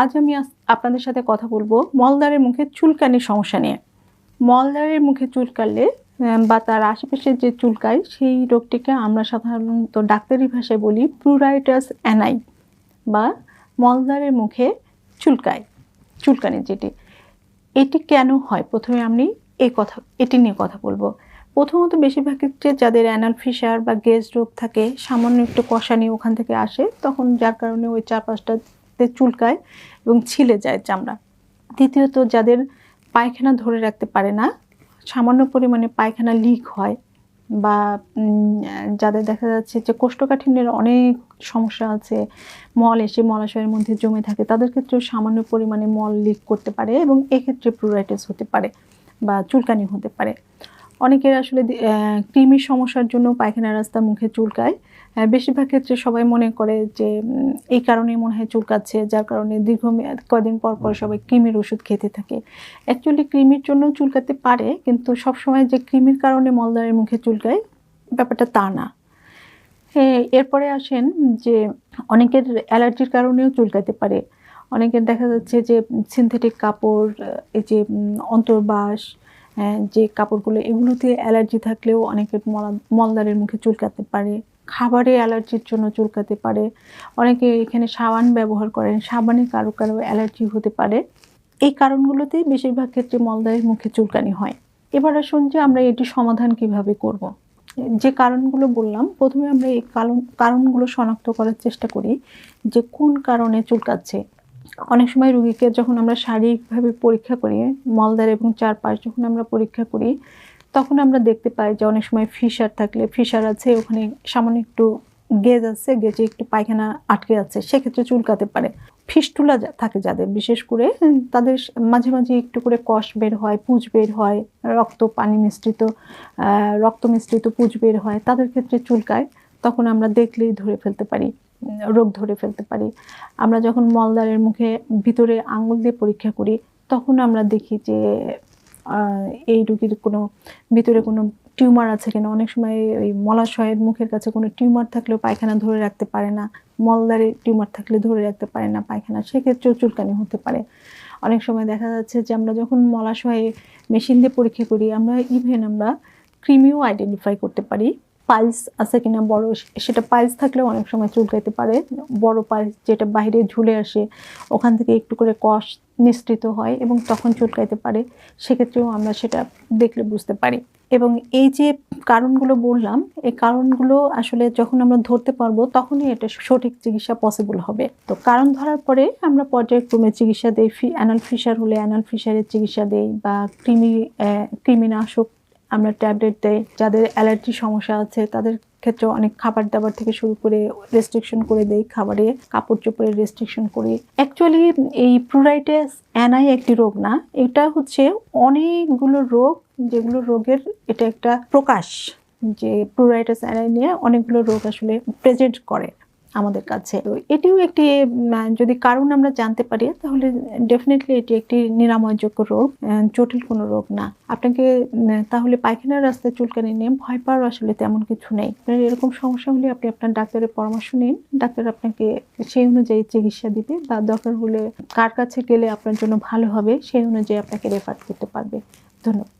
আজ আমি আপনাদের সাথে কথা বলব মলদারের মুখে চুলকানির সমস্যা নিয়ে। মলদারের মুখে চুলকালে বা তার আশেপাশে যে চুলকায়, সেই রোগটিকে আমরা সাধারণত ডাক্তারি ভাষায় বলি প্লুরাইটাস অ্যানাই বা মলদারের মুখে চুলকায়, চুলকানি যেটি। এটি কেন হয়? প্রথমে আমি এই কথা, এটি নিয়ে কথা বলব। প্রথমত বেশিরভাগ ক্ষেত্রে যাদের অ্যানাল ফিশার বা গেজ রোগ থাকে, সামান্য একটু কষানি ওখান থেকে আসে, তখন যার কারণে ওই চারপাশটাতে চুলকায় এবং ছিলে যায় চামড়া। দ্বিতীয়ত, যাদের পায়খানা ধরে রাখতে পারে না, সামান্য পরিমাণে পায়খানা লিক হয় বা যাদের দেখা যাচ্ছে যে কোষ্ঠকাঠিন্যের অনেক সমস্যা আছে, মল এসে মলাশয়ের মধ্যে জমে থাকে, তাদের ক্ষেত্রেও সামান্য পরিমাণে মল লিক করতে পারে এবং এক্ষেত্রে প্লুরাইটিস হতে পারে বা চুলকানি হতে পারে। অনেকের আসলে কৃমির সমস্যার জন্য পায়খানা রাস্তা মুখে চুলকায় বেশিরভাগ ক্ষেত্রে সবাই মনে করে যে এই কারণে মনে হয় চুলকাচ্ছে যার কারণে দীর্ঘমেয়াদ কদিন পর পর সবাই কৃমির ওষুধ খেতে থাকে। অ্যাকচুয়ালি কৃমির জন্য চুলকাতে পারে কিন্তু সবসময় যে কৃমির কারণে মলদারের মুখে চুলকায় ব্যাপারটা তা না। হ্যাঁ, এরপরে আসেন যে অনেকের অ্যালার্জির কারণেও চুলকাতে পারে। অনেকের দেখা যাচ্ছে যে সিনথেটিক কাপড় এই যে অন্তর্বাস আহ, যে কাপড়গুলো এগুলোতে অ্যালার্জি থাকলেও অনেকের মলা- মলদারের মুখে চুলকাতে পারে। খাবারে অ্যালার্জির জন্য চুলকাতে পারে। অনেকে এখানে সাবান ব্যবহার করেন, সাবানে কারও কারও অ্যালার্জি হতে পারে। এই কারণগুলোতেই বেশিরভাগ ক্ষেত্রে মলদারের মুখে চুলকানি হয়। এবার আসুন যে আমরা এটি সমাধান কীভাবে করব। যে কারণগুলো বললাম, প্রথমে আমরা এই কারণ, কারণগুলো শনাক্ত করার চেষ্টা করি যে কোন কারণে চুলকাচ্ছে। অনেক সময় রুগীকে যখন আমরা শারীরিকভাবে পরীক্ষা করি মলদার এবং চারপাশ যখন আমরা পরীক্ষা করি তখন আমরা দেখতে পাই যে অনেক সময় ফিশার থাকলে ফিশার আছে, ওখানে সামান্য একটু গেজ আছে, গেজে একটু পায়খানা আটকে আছে, সেক্ষেত্রে চুলকাতে পারে। ফিস্টুলা থাকে যাদের, বিশেষ করে তাদের মাঝে মাঝে একটু করে কষ বের হয়, পুঁজ বের হয়, রক্ত পানি মিশ্রিত রক্ত মিশ্রিত পুঁজ বের হয়, তাদের ক্ষেত্রে চুলকায়। তখন আমরা দেখলেই ধরে ফেলতে পারি রোগ ধরে ফেলতে পারি। আমরা যখন মলদারের মুখে ভিতরে আঙুল দিয়ে পরীক্ষা করি, তখন আমরা দেখি যে এই রুগীর কোনো ভিতরে কোনো টিউমার আছে কিনা? অনেক সময় ওই মলাশয়ের মুখের কাছে কোনো টিউমার থাকলেও পায়খানা ধরে রাখতে পারে না। মলদারে টিউমার থাকলে ধরে রাখতে পারে না পায়খানা। সেক্ষেত্রেও চুলকানি হতে পারে। অনেক সময় দেখা যাচ্ছে যে আমরা যখন মলাশয়ে মেশিন দিয়ে পরীক্ষা করি, আমরা ইভেন আমরা ক্রিমিও আইডেন্টিফাই করতে পারি। পাইলস আছে কিনা, বড় সেটা পাইলস থাকলেও অনেক সময় চুলকাইতে পারে। বড় পাইলস যেটা বাইরে ঝুলে আসে, ওখান থেকে একটু করে কষ নিঃসৃত হয় এবং তখন চুলকাইতে পারে। সেক্ষেত্রেও আমরা সেটা দেখলে বুঝতে পারি। এবং এই যে কারণগুলো বললাম, এই কারণগুলো আসলে যখন আমরা ধরতে পারব, তখনই এটা সঠিক চিকিৎসা পসিবল হবে। তো কারণ ধরার পরে আমরা পর্যায়ক্রমে চিকিৎসা দেই। ফি, অ্যানাল ফিশার হলে অ্যানাল ফিশারের চিকিৎসা দেই বা কৃমি কৃমিনাশক আমরা ট্যাবলেট দেই। যাদের অ্যালার্জি সমস্যা আছে, তাদের ক্ষেত্রে অনেক খাবার দাবার থেকে শুরু করে রেস্ট্রিকশন করে দেই, খাবারে কাপড় চোপড়ে রেস্ট্রিকশন করি। অ্যাকচুয়ালি এই প্রুরাইটাস অ্যানাই একটি রোগ না, এটা হচ্ছে অনেকগুলো রোগ, যেগুলো রোগের এটা একটা প্রকাশ যে প্রুরাইটাস অ্যানাই নিয়ে অনেকগুলো রোগ আসলে প্রেজেন্ট করে। আমাদের কাছে। তো এটিও একটি যদি কারণ আমরা জানতে পারি, তাহলে ডেফিনেটলি এটি একটি নিরাময়যোগ্য রোগ জটিল কোনো রোগ না। আপনাকে তাহলে পায়খানার রাস্তায় চুলকানি নিয়ে ভয় পাওয়ার আসলে তেমন কিছু নেই। আপনার এরকম সমস্যা হলে আপনি আপনার ডাক্তারের পরামর্শ নিন। ডাক্তার আপনাকে সেই অনুযায়ী চিকিৎসা দিবে বা দরকার হলে কার কাছে গেলে আপনার জন্য ভালো হবে, সেই অনুযায়ী আপনাকে রেফার করতে পারবে। ধন্যবাদ।